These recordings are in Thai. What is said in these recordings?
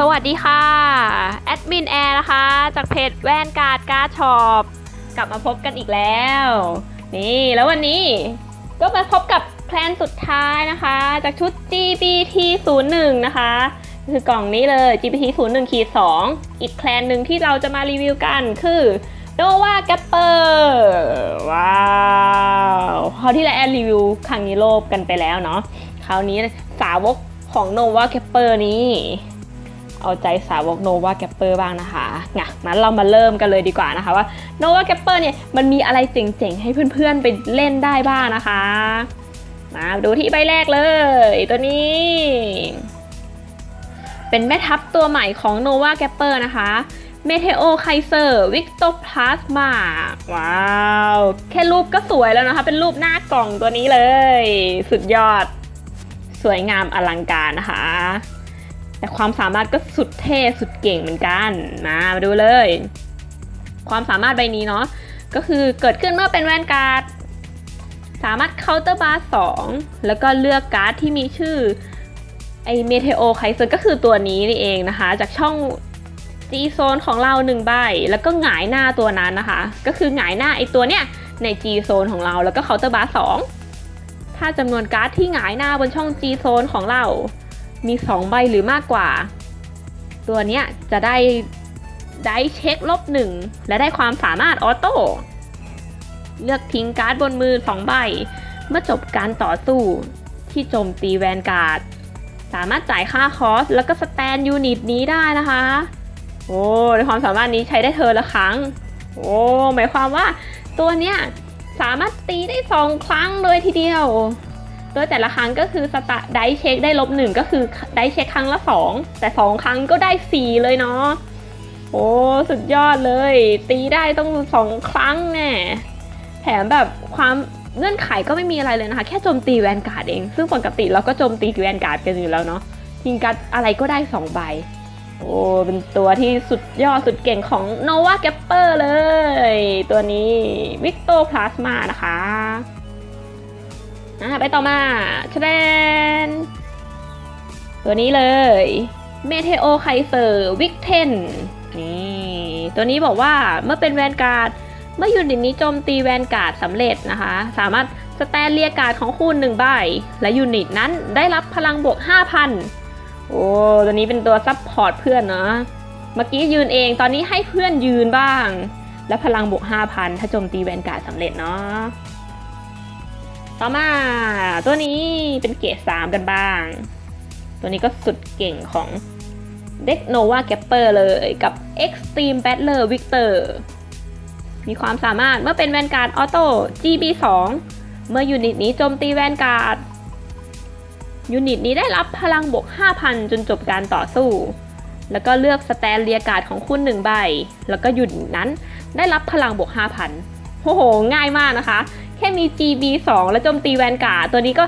สวัสดีค่ะ แอดมินแอร์นะคะ จากเพจแว่นการ์ดการ์ดช็อปกลับมาพบกันอีกแล้ว นี่แล้ววันนี้ก็มาพบกับแพลนสุดท้ายนะคะ จากชุด GPT 01นะคะ คือกล่องนี้เลย GPT 01ขีด2อีกแพลนหนึ่งที่เราจะมารีวิวกันคือ Nova Gapper ว้าวคราวที่แล้วแอนรีวิวครั้งนี้โลบกันไปแล้วเนาะคราวนี้สาวกของ Nova Gapper นี้ เอาใจสาวก Nova Gapper บ้างนะคะงั้นงั้นเรามาเริ่มกันเลยดีกว่านะคะว่า Nova Gapper เนี่ยมันมีอะไรเจ๋งๆ ให้เพื่อนๆไปเล่นได้บ้างนะคะ มาดูที่ใบแรกเลย ตัวนี้เป็นแม่ทัพตัวใหม่ของ Nova Gapper นะคะ Meteo Kaiser Victoplasma ว้าว แค่รูปก็สวยแล้วนะคะ เป็นรูปหน้ากล่องตัวนี้เลย สุดยอด สวยงามอลังการนะคะ แต่ความสามารถก็สุดเท่สุดเก่งเหมือนกัน มามาดูเลย ความสามารถใบนี้เนาะก็คือเกิดขึ้นเมื่อเป็นแวนการ์ดสามารถเคาน์เตอร์บาร์สองแล้วก็เลือกการ์ดที่มีชื่อไอเมเทโอไคเซอร์ก็คือตัวนี้นี่เองนะคะ จากช่อง G โซนของเราหนึ่งใบ แล้วก็หงายหน้าตัวนั้นนะคะ ก็คือหงายหน้าไอตัวเนี้ยใน G โซนของเราแล้วก็เคาน์เตอร์บาร์สองถ้าจำนวนการ์ดที่หงายหน้าบนช่อง G โซนของเรา มี 2 ใบหรือมากกว่า ตัวเนี้ยจะได้ได้เช็คลบหนึ่งและได้ความสามารถออโต้เลือกทิ้งการ์ดบนมือ 2 ใบ เมื่อจบการต่อสู้ที่โจมตีแวนการ์ด สามารถจ่ายค่าคอส แล้วก็สแตนยูนิตนี้ได้นะคะ โอ้ในความสามารถนี้ใช้ได้เธอละครั้ง โอ้หมายความว่าตัวเนี้ยสามารถตีได้2ครั้งเลยทีเดียว โดยแต่ละครั้งก็คือสตาร์ได้เช็คได้ลบหนึ่งก็คือได้เช็คครั้งละ 2 แต่ 2 ครั้งก็ได้ 4 เลยเนาะโอ้สุดยอดเลย ตีได้ต้อง2ครั้งแน่แถมแบบความเงื่อนไขก็ไม่มีอะไรเลยนะคะ แค่โจมตีแวนการ์ดเอง ซึ่งปกติเราก็โจมตีแวนการ์ดกันอยู่แล้วเนาะทิงการ์ดอะไรก็ได้ 2 ใบ โอ้เป็นตัวที่สุดยอดสุดเก่งของ Nova Gapper เลย ตัวนี้ Victo Plasma นะคะ อะไปต่อมาชนตัวนี้เลย Meteo Kaiser Vic 10นี่ตัวนี้บอกว่าเมื่อเป็นแวนการ์ดเมื่อยูนิตนี้โจมตีแวนการ์ดสำเร็จนะคะ สามารถสแตนเรียการ์ดของคุณหนึ่งใบ และยูนิตนั้นได้รับพลังบวก 5,000 โอ้ตัวนี้เป็นตัวซับพอร์ตเพื่อนเนาะเมื่อกี้ยืนเองตอนนี้ให้เพื่อนยืนบ้าง และพลังบวก 5,000 ถ้าโจมตีแวนการ์ดสำเร็จเนาะ ต่อมาตัวนี้เป็นเกรด3กันบ้าง ตัวนี้ก็สุดเก่งของเด็กโนวาแกปเปอร์เลยกับ Extreme Battler Victor มีความสามารถเมื่อเป็นแวนการ์ดออโต้ GB2 เมื่อยูนิตนี้โจมตีแวนการ์ดยูนิตนี้ได้รับพลังบวก 5,000 จนจบการต่อสู้ แล้วก็เลือกสแตนเรียการ์ดของคุณหนึ่งใบ แล้วก็ยูนิตนั้นได้รับพลังบวก 5,000โอ้โห ง่ายมากนะคะ แค่มี GB 2 แล้วโจมตีแวนการ์ตัวนี้ก็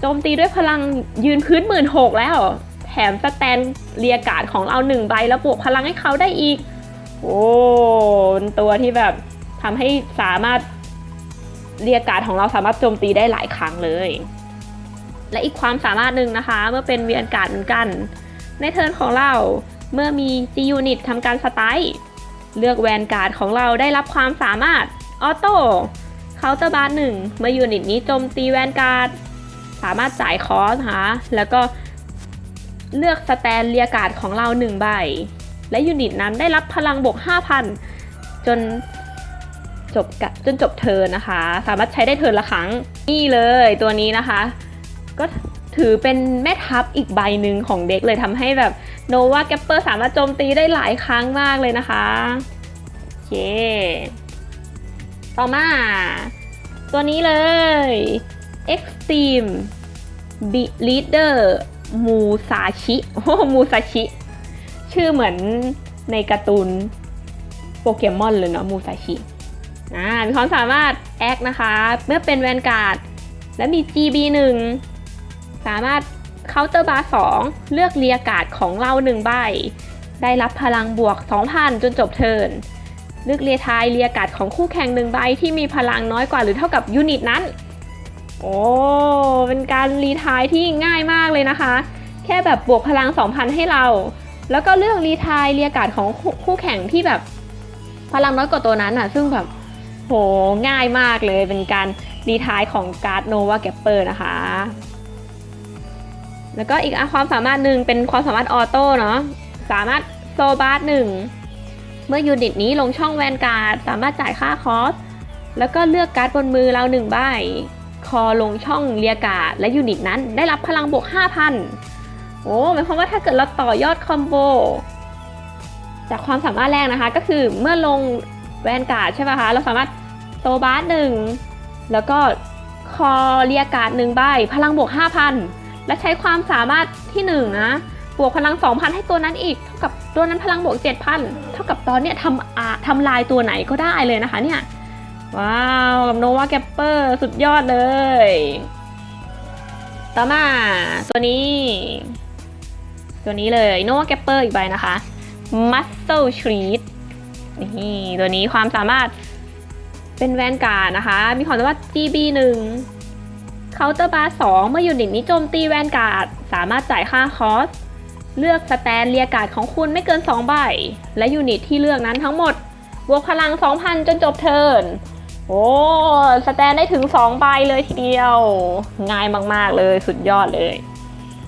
โจมตีด้วยพลังยืนพื้นหมื่นหกแล้ว แถมสแตนเรียการ์ดของเราหนึ่งใบแล้วบวกพลังให้เขาได้อีก โอ้ตัวที่แบบทำให้สามารถเรียการ์ดของเราสามารถโจมตีได้หลายครั้งเลย และอีกความสามารถหนึ่งนะคะ เมื่อเป็นเวียนการ์ดเหมือนกัน ในเทิร์นของเราเมื่อมี G Unit ทำการสไตล์เลือกแวนการ์ดของเราได้รับความสามารถออโต้ เคาน์เตอร์บาร์หนึ่งเมื่อยูนิตนี้โจมตีแวนการ์ด สามารถจ่ายคอสนะคะแล้วก็เลือกสแตนเรียการ์ดของเรา1ใบ และยูนิตนั้นได้รับพลังบวก 5,000 จนจบกะจนจบเทินนะคะ สามารถใช้ได้เทินละครั้ง นี่เลยตัวนี้นะคะ ก็ถือเป็นแม่ทัพอีกใบหนึ่งของเด็กเลยทำให้แบบโนวาแกปเปอร์สามารถโจมตีได้หลายครั้งมากเลยนะคะโอเค ต่อมา ตัวนี้เลย Extreme Leader มูซาชิโอ้มูซาชิ ชื่อเหมือนในการ์ตูนโปเกมอนเลยเนาะมูซาชิอ่ามีความสามารถแอคนะคะ เมื่อเป็นแวนการ์ด และมี GB 1 สามารถเคาน์เตอร์บาร์2เลือกเรียการ์ดของเรา1ใบ ได้รับพลังบวก 2,000 จนจบเทิร์น เลือกเรียทายเรียกาดของคู่แข่งหนึ่งใบที่มีพลังน้อยกว่าหรือเท่ากับยูนิตนั้น โอ้ เป็นการรีทายที่ง่ายมากเลยนะคะ แค่แบบบวกพลัง 2,000 ให้เรา แล้วก็เลือกรีทายเรียกกาดของคู่คู่แข่งที่แบบ พลังน้อยกว่าตัวนั้นอะ ซึ่งแบบโหง่ายมากเลยเป็นการรีทายของการ์ดโนวาแกปเปอร์นะคะแล้วก็อีกความสามารถหนึ่งเป็นความสามารถออโต้เนาะสามารถโซบาร์หนึ่ง เมื่อยูนิตนี้ลงช่องแวนการ์ดสามารถจ่ายค่าคอส แล้วก็เลือกการ์ดบนมือเราหนึ่งใบ คอลงช่องเรียกาดและยูนิตนั้นได้รับพลังบวก 5,000 โอ้หมายความว่าถ้าเกิดเราต่อยอดคอมโบ จากความสามารถแรกนะคะ ก็คือเมื่อลงแวนการ์ดใช่ไหมคะ เราสามารถโซบาร์หนึ่งแล้วก็คอเรียกาดหนึ่งใบ พลังบวก 5,000 และใช้ความสามารถที่หนึ่งนะ บวกพลัง 2,000 ให้ตัวนั้นอีก เท่ากับตัวนั้นพลังบวก 7,000 เท่ากับตอนเนี้ยทำอาทำลายตัวไหนก็ได้เลยนะคะเนี่ย ว้าวกับโนวาแกปเปอร์สุดยอดเลย ต่อมาตัวนี้ ตัวนี้เลยโนวาแกปเปอร์อีกใบนะคะ Muscle Treat นี่ตัวนี้ความสามารถเป็นแวนการ์ดนะคะ มีความสามารถ GB 1 Counter Bar 2 เมื่อยูนิตนี้โจมตีแวนการ์ด สามารถจ่ายค่าคอส เลือกสแตนเรียการ์ดของคุณไม่เกิน 2 ใบ และยูนิตที่เลือกนั้นทั้งหมด บวกพลัง 2,000 จนจบเทิร์น โอ้ สแตนได้ถึง 2 ใบเลยทีเดียว ง่ายมากๆเลยสุดยอดเลย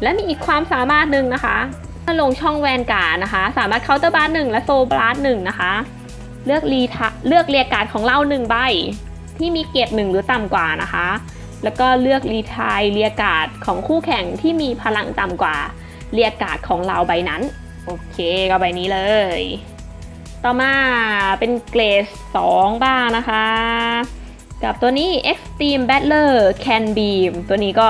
และมีอีกความสามารถหนึ่งนะคะถ้าลงช่องแวนการ์ดนะคะ สามารถเคาน์เตอร์บาร์หนึ่งและโซบาร์หนึ่งนะคะ เลือกรีทะเลือกเรียกการ์ดของเราหนึ่งใบ ที่มีเกรดหนึ่งหรือต่ำกว่านะคะ แล้วก็เลือกรีทายเรียกการ์ดของคู่แข่งที่มีพลังต่ำกว่า เรียกการ์ดของเราใบนั้น โอเคก็ใบนี้เลย ต่อมาเป็นเกรด 2 บ้างนะคะ กับตัวนี้ Extreme Battler Can Beam ตัวนี้ก็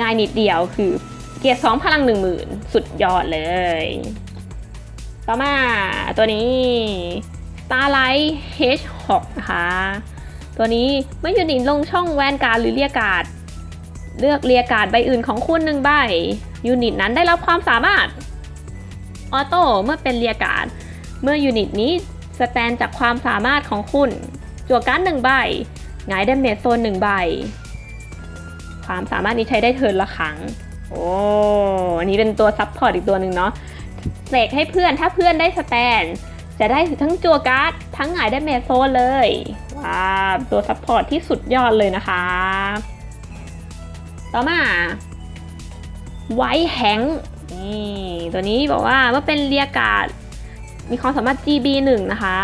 ง่ายนิดเดียวคือเกร์2พลัง10,000 สุดยอดเลย ต่อมาตัวนี้ Starlight Hedgehog นะคะตัวนี้เมื่อยูนิตลงช่องแวนการ์ดหรือเรียกการ์ด เลือกเรียการ์ดใบอื่นของคุณหนึ่งใบ ยูนิตนั้นได้รับความสามารถ ออโต้เมื่อเป็นเรียการ์ดเมื่อยูนิตนี้สแตนจากความสามารถของคุณ จั่วการ์ดหนึ่งใบหงายเดเมจโซนหนึ่งใบ ความสามารถนี้ใช้ได้เทิร์นละครั้ง โอ้อันนี้เป็นตัวซับพอร์ตอีกตัวหนึ่งเนาะเสกให้เพื่อนถ้าเพื่อนได้สแตน จะได้ทั้งจั่วการ์ดทั้งหงายเดเมจโซนเลยว้าตัวซับพอร์ตที่สุดยอดเลยนะคะ ต่อมาไวท์แฮงนี่ตัวนี้บอกว่าเมื่อเป็นเรียการ์ดมีความสามารถ GB 1 นะคะ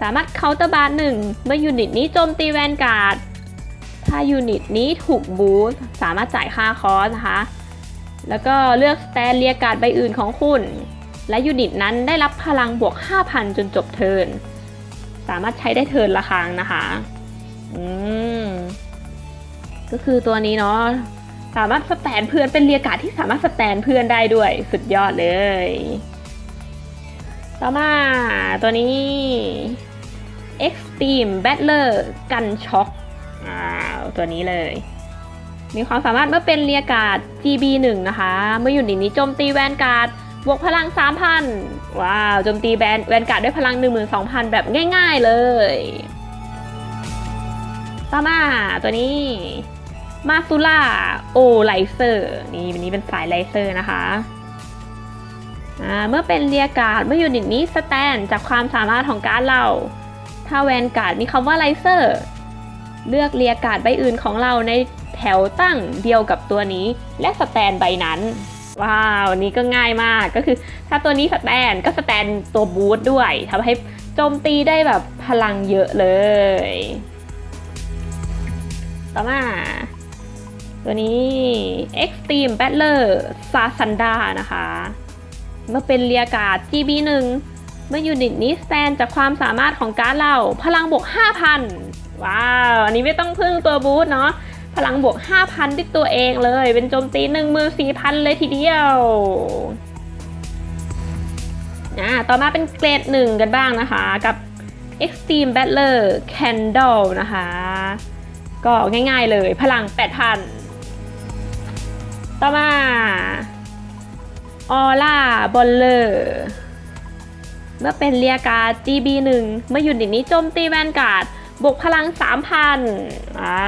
สามารถเคาน์เตอร์บาร์หนึ่งเมื่อยูนิตนี้โจมตีแวนการ์ด ถ้ายูนิตนี้ถูกบูสต์สามารถจ่ายค่าคอสนะคะ แล้วก็เลือกสแตนเรียการ์ดใบอื่นของคุณ และยูนิตนั้นได้รับพลังบวก 5,000 จนจบเทิร์น สามารถใช้ได้เทิร์นละครั้งนะคะ อืม ก็คือตัวนี้เนาะสามารถสแตนเพื่อนเป็นเรียการ์ที่สามารถสแตนเพื่อนได้ด้วยสุดยอดเลย ต่อมาตัวนี้ Extreme Battler Gun Shock อ้าวตัวนี้เลย มีความสามารถเมื่อเป็นเรียการ์ด GB 1 นะคะ เมื่ออยู่ในนี้โจมตีแวนการ์ดบวกพลัง 3,000 ว้าวโจมตีแวนแวนการ์ดด้วยพลัง 12,000 แบบง่าย ๆเลย ต่อมาตัวนี้ มาซูล่าโอไลเซอร์นี่วันนี้เป็นสายไลเซอร์นะคะเมื่อเป็นเรียการ์ดเมื่อยูนิตนี้สแตนจากความสามารถของการ์ดเรา ถ้าแวนการ์ดมีคำว่าไลเซอร์เลือกเรียการ์ดใบอื่นของเราในแถวตั้งเดียวกับตัวนี้ และสแตนใบนั้น ว้าวนนี้ก็ง่ายมากก็คือถ้าตัวนี้สแตนก็สแตนตัวบูทด้วยทำให้โจมตีได้แบบพลังเยอะเลย ต่อมา ตัวนี้ Extreme Battler s a s a n d a นะคะ เมื่อเป็นเรียการ์ด GB 1 เมื่อยูนิตนี้สแตนจากความสามารถของการ์ดเราพลังบวก 5,000 ว้าว อันนี้ไม่ต้องพึ่งตัวบูทเนาะพลังบวก 5,000 ด้วยตัวเองเลย เป็นโจมตี14,000 เลยทีเดียวอ่าต่อมาเป็นเกรดหนึ่งกันบ้างนะคะ กับ Extreme Battler Candle นะคะ ก็ง่ายๆเลยพลัง 8,000 ต่อมาออร่าบอลเลอร์เมื่อเป็นเรียการ์ด GB 1 เมื่อยูนิตนี้โจมตีแวนการ์ดบวกพลัง 3,000อ้า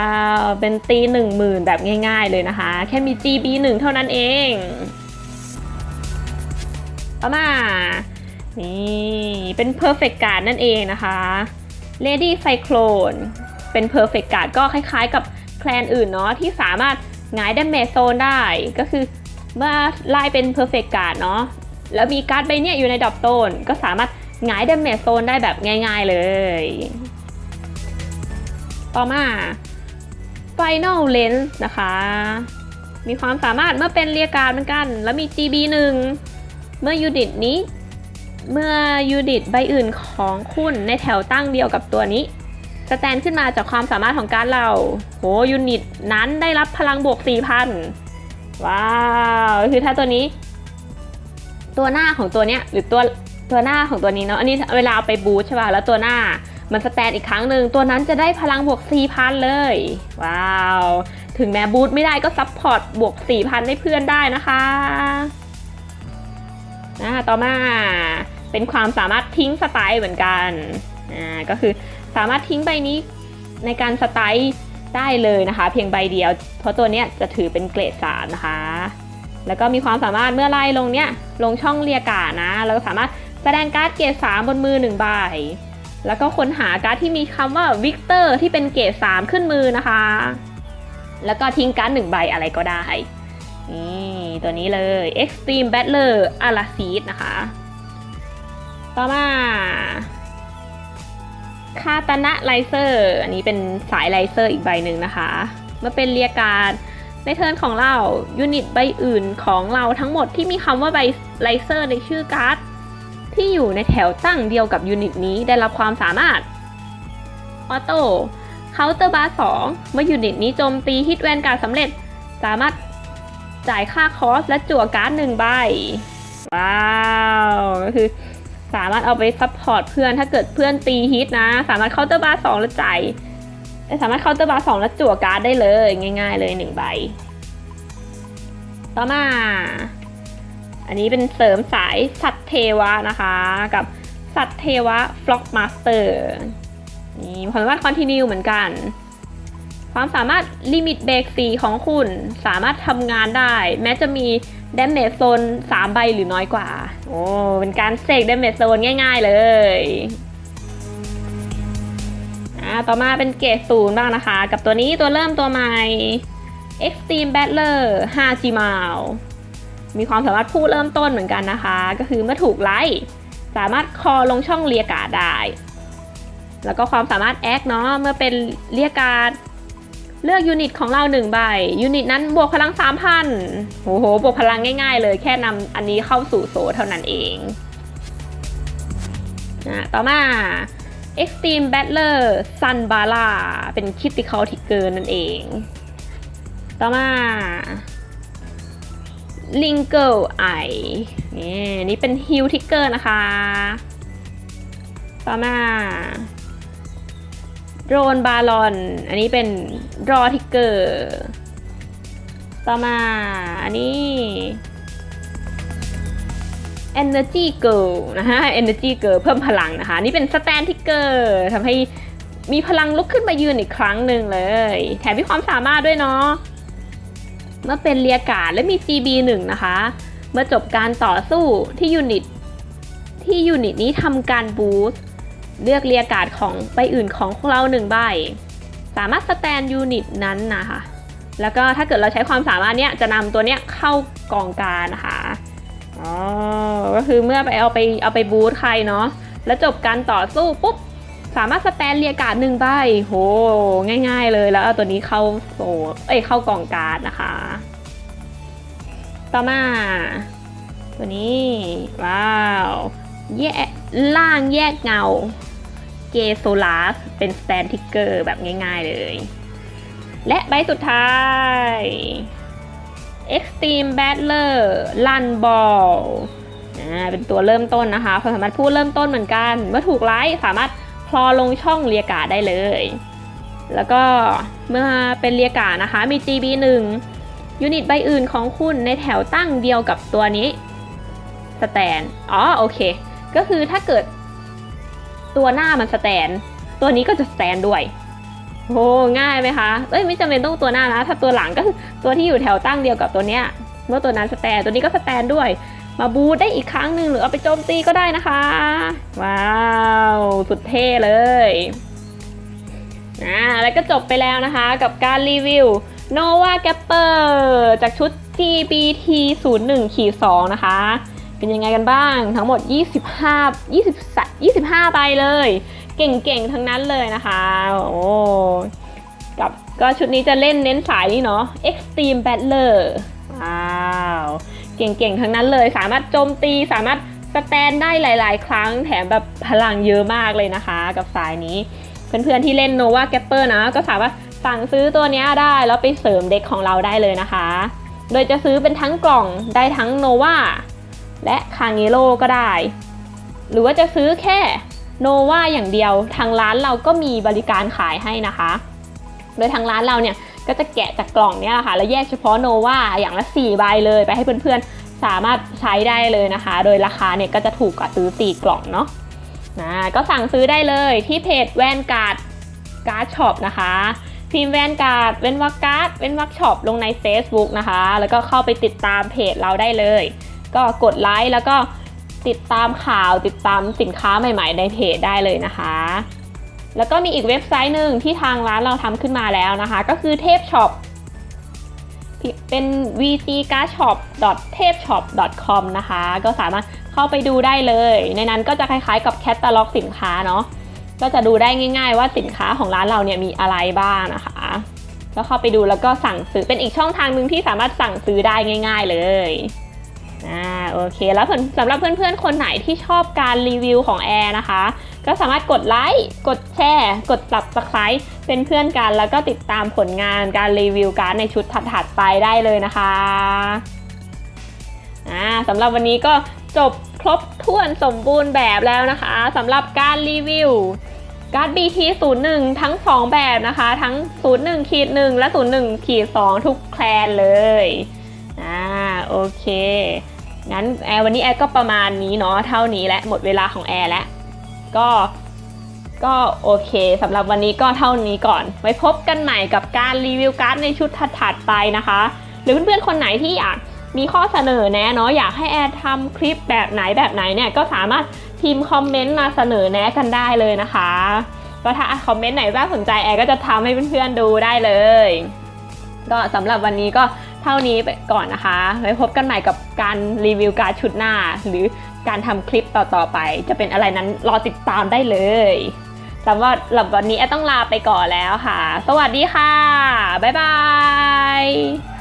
วเป็นตี 10,000 แบบง่ายๆเลยนะคะ แค่มี GB 1 เท่านั้นเอง ต่อมา นี่ เป็น perfect guard นั่นเองนะคะ lady cyclone เป็น perfect guard ก็คล้ายๆกับแคลนอื่นเนาะที่สามารถ หงาย damage zone ได้ก็คือเมื่อไล่เป็น perfect guard เนาะแล้วมีการ์ดใบเนี้ยอยู่ในดรอปโซนก็สามารถหงาย damage zone ได้แบบง่าย ๆเลย ต่อมา Final Lens นะคะ มีความสามารถเมื่อเป็นเรียการดเหมือนกัน แล้วมี GB 1เมื่อยูนิตนี้ เมื่อยูนิตใบอื่นของคุณในแถวตั้งเดียวกับตัวนี้ สแตนขึ้นมาจากความสามารถของการเรา โหยูนิตนั้นได้รับพลังบวก 4,000 ว้าว คือถ้าตัวนี้ ตัวหน้าของตัวเนี้ยหรือตัวตัวหน้าของตัวนี้เนาะ อันนี้เวลาเอาไปบูทใช่ป่ะ แล้วตัวหน้ามันสแตนอีกครั้งหนึ่งตัวนั้นจะได้พลังบวก 4,000 เลย ว้าว ถึงแม้บูทไม่ได้ก็ซัพพอร์ตบวก 4,000 ให้เพื่อนได้นะคะนะต่อมาเป็นความสามารถทิ้งสไตล์เหมือนกัน อ่า ก็คือ สามารถทิ้งใบนี้ในการสไตล์ได้เลยนะคะ เพียงใบเดียว เพราะตัวเนี้ยจะถือเป็นเกรดสามนะคะ แล้วก็มีความสามารถเมื่อไล่ลงเนี้ยลงช่องเรียกานะแล้วก็สามารถแสดงการ์ดเกรดสามบนมือหนึ่งใบแล้วก็ค้นหาการ์ดที่มีคำว่าวิกเตอร์ที่เป็นเกรดสามขึ้นมือนะคะ แล้วก็ทิ้งการ์ดหนึ่งใบอะไรก็ได้นี่ตัวนี้เลย Extreme Battler a l a s i d นะคะ ต่อมา คาตานะไลเซอร์ อันนี้เป็นสายไลเซอร์อีกใบหนึ่งนะคะมื่อเป็นเรียการในเทิร์นของเรายูนิตใบอื่นของเราทั้งหมดที่มีคำว่าใบไลเซอร์ในชื่อการ์ดที่อยู่ในแถวตั้งเดียวกับยูนิตนี้ได้รับความสามารถออโต้เคาน์เตอร์บาร์สองเมื่อยูนิตนี้โจมตีฮิตแวนการดสำเร็จ สามารถจ่ายค่าคอสและจั่วการ์ดหนึ่งใบ ว้าว ก็คือ สามารถเอาไปซัพพอร์ตเพื่อนถ้าเกิดเพื่อนตีฮิตนะ สามารถเคาน์เตอร์บาร์สองแล้วจ่ายสามารถเคาน์เตอร์บาร์สองแล้วจั่วการ์ดได้เลยง่าย ๆ เลยหนึ่งใบ ต่อมา อันนี้เป็นเสริมสายสัตว์เทวะนะคะ กับสัตว์เทวะฟล็อกมาสเตอร์นี่ความสามารถคอนติเนียเหมือนกัน ความสามารถลิมิตเบรกสีของคุณสามารถทำงานได้ แม้จะมี ดาเมจโซน3ใบหรือน้อยกว่า โอ้เป็นการเสกดาเมจโซนง่ายๆเลยอ่าต่อมาเป็นเกรดศูนย์บ้างนะคะ กับตัวนี้ตัวเริ่มตัวใหม่ Extreme Battler 5 g m a l มีความสามารถผู้เริ่มต้นเหมือนกันนะคะ ก็คือเมื่อถูกไล่สามารถคอลงช่องเรียกาได้ แล้วก็ความสามารถแอคเนาะเมื่อเป็นเรียกา เลือกยูนิตของเราหนึ่งใบยูนิตนั้นบวกพลัง 3,000โอ้โห บวกพลังง่ายๆเลย แค่นำอันนี้เข้าสู่โซเท่านั้นเองนะต่อมา Extreme Battler Sun Bala เป็น Critical Trigger นั่นเอง ต่อมา Linger Eye นี่นี่เป็น Heal Trigger นะคะ ต่อมา โดรนบาลอน อันนี้เป็นรอทิกเกอร์ ต่อมา อันนี้ Energy Girl นะคะ Energy Girl เพิ่มพลังนะคะ นี่เป็นสแตนทิกเกอร์ทำให้มีพลังลุกขึ้นมายืนอีกครั้งหนึ่งเลย แถมมีความสามารถด้วยเนาะเมื่อเป็นเรียการดและมี GB 1 นะคะ เมื่อจบการต่อสู้ที่ยูนิต ที่ยูนิตนี้ทำการบูสต์ เลือกเรียกาดของใบอื่นของเราหนึ่งใบ สามารถสแตนยูนิตนั้นนะคะ แล้วก็ถ้าเกิดเราใช้ความสามารถเนี้ยจะนำตัวเนี้ยเข้ากองการนะคะอ๋อก็คือเมื่อไปเอาไปเอาไปบูทใครเนาะแล้วจบการต่อสู้ปุ๊บสามารถสแตนเรียกาดหนึ่งใบโห ง่าย ๆ เลยแล้วเอาตัวนี้เข้าโซเอ้ยเข้ากองการนะคะ ต่อมา ตัวนี้ ว้าว แยกล่างแยกเงา เกโซลาสเป็นสแตนทิกเกอร์แบบง่ายๆเลย และใบสุดท้าย Extreme Battler Run Ball อ่าเป็นตัวเริ่มต้นนะคะความสามารถผู้เริ่มต้นเหมือนกัน เมื่อถูกไล่สามารถพลอลงช่องเรียกาได้เลย แล้วก็เมื่อเป็นเรียกานะคะมี GB 1ยูนิตใบอื่นของคุณในแถวตั้งเดียวกับตัวนี้สแตน อ๋อ โอเค ก็คือถ้าเกิดตัวหน้ามันสแตน ตัวนี้ก็จะสแตนด้วยโหง่ายไหมคะ เอ้ยไม่จำเป็นต้องตัวหน้านะ ถ้าตัวหลังก็คือตัวที่อยู่แถวตั้งเดียวกับตัวเนี้ย เมื่อตัวนั้นสแตน ตัวนี้ก็สแตนด้วย มาบูได้อีกครั้งหนึ่งหรือเอาไปโจมตีก็ได้นะคะ ว้าว สุดเท่เลยอ่าแล้วก็จบไปแล้วนะคะกับการรีวิว Nova Gapper จากชุด GBT 0 1ขีด2นะคะ เป็นยังไงกันบ้าง ทั้งหมด 25 20 25ใบเลย เก่งๆ ทั้งนั้นเลยนะคะ โอ้กับก็ชุดนี้จะเล่นเน้นสายนี่เนาะ Extreme Battler ว้าว เก่งๆ ทั้งนั้นเลย สามารถโจมตี สามารถสแตนได้หลาย ๆ ครั้ง แถมแบบพลังเยอะมากเลยนะคะ กับสายนี้ เพื่อนๆ ที่เล่น Nova Gapper นะ ก็สามารถสั่งซื้อตัวนี้ได้ แล้วไปเสริมเด็กของเราได้เลยนะคะ โดยจะซื้อเป็นทั้งกล่องได้ทั้ง Nova และคาง e โ o ก็ได้ หรือว่าจะซื้อแค่โนวาอย่างเดียว ทางร้านเราก็มีบริการขายให้นะคะ โดยทางร้านเราเนี่ยก็จะแกะจากกล่องเนี่ยแหละค่ะ แล้วแยกเฉพาะโนวาอย่างละ4ใบเลยไปให้เพื่อนๆ สามารถใช้ได้เลยนะคะ โดยราคาเนี่ยก็จะถูกกว่าซื้อ 4 กล่องเนาะนะก็สั่งซื้อได้เลยที่เพจแวนการ์ดการ์ดช็อปนะคะ พิมพ์แวนการ์ดเว้นวักการ์ดเว้นวักช็อปลงใน Facebook นะคะ แล้วก็เข้าไปติดตามเพจเราได้เลย ก็กดไลค์แล้วก็ติดตามข่าวติดตามสินค้าใหม่ๆในเพจได้เลยนะคะ แล้วก็มีอีกเว็บไซต์หนึ่งที่ทางร้านเราทำขึ้นมาแล้วนะคะ ก็คือเทพช็อปเป็น vcgashop.tapeshop.com นะคะ ก็สามารถเข้าไปดูได้เลย ในนั้นก็จะคล้ายๆกับแคตตาล็อกสินค้าเนาะก็จะดูได้ง่าย ๆ ว่าสินค้าของร้านเราเนี่ยมีอะไรบ้างนะคะก็เข้าไปดูแล้วก็สั่งซื้อเป็นอีกช่องทางหนึ่งที่สามารถสั่งซื้อได้ง่าย ๆ เลย อ่าโอเค แล้วสำหรับเพื่อนๆ คนไหนที่ชอบการรีวิวของแอร์นะคะ ก็สามารถกดไลค์ กดแชร์ กด subscribe เป็นเพื่อนกัน แล้วก็ติดตามผลงานการรีวิวการในชุดถัดๆไปได้เลยนะคะอ่าสำหรับวันนี้ก็จบครบถ้วนสมบูรณ์แบบแล้วนะคะสำหรับการรีวิวการ์ด BT 0 1 ทั้ง 2 แบบนะคะ ทั้ง 0 1ขีด1และ 0 1ขีด2ทุกแคลนเลยอ่าโอเค งั้นแอร์วันนี้แอร์ก็ประมาณนี้เนาะเท่านี้และหมดเวลาของแอร์แล้วก็ก็โอเคสำหรับวันนี้ก็เท่านี้ก่อน ไว้พบกันใหม่กับการรีวิวการ์ดในชุดถัดๆไปนะคะ หรือเพื่อนๆคนไหนที่อยากมีข้อเสนอแนะเนาะอยากให้แอร์ทำคลิปแบบไหนแบบไหนเนี่ยก็สามารถพิมพ์คอมเมนต์มาเสนอแนะกันได้เลยนะคะ ก็ถ้าคอมเมนต์ไหนน่าสนใจแอร์ก็จะทำให้เพื่อนๆดูได้เลย ก็สำหรับวันนี้ก็ เท่านี้ไปก่อนนะคะ ไว้พบกันใหม่กับการรีวิวการชุดหน้า หรือการทำคลิปต่อๆไป จะเป็นอะไรนั้นรอติดตามได้เลยสำหรับหลังวันนี้แอต้องลาไปก่อนแล้วค่ะ สวัสดีค่ะ บ๊ายบาย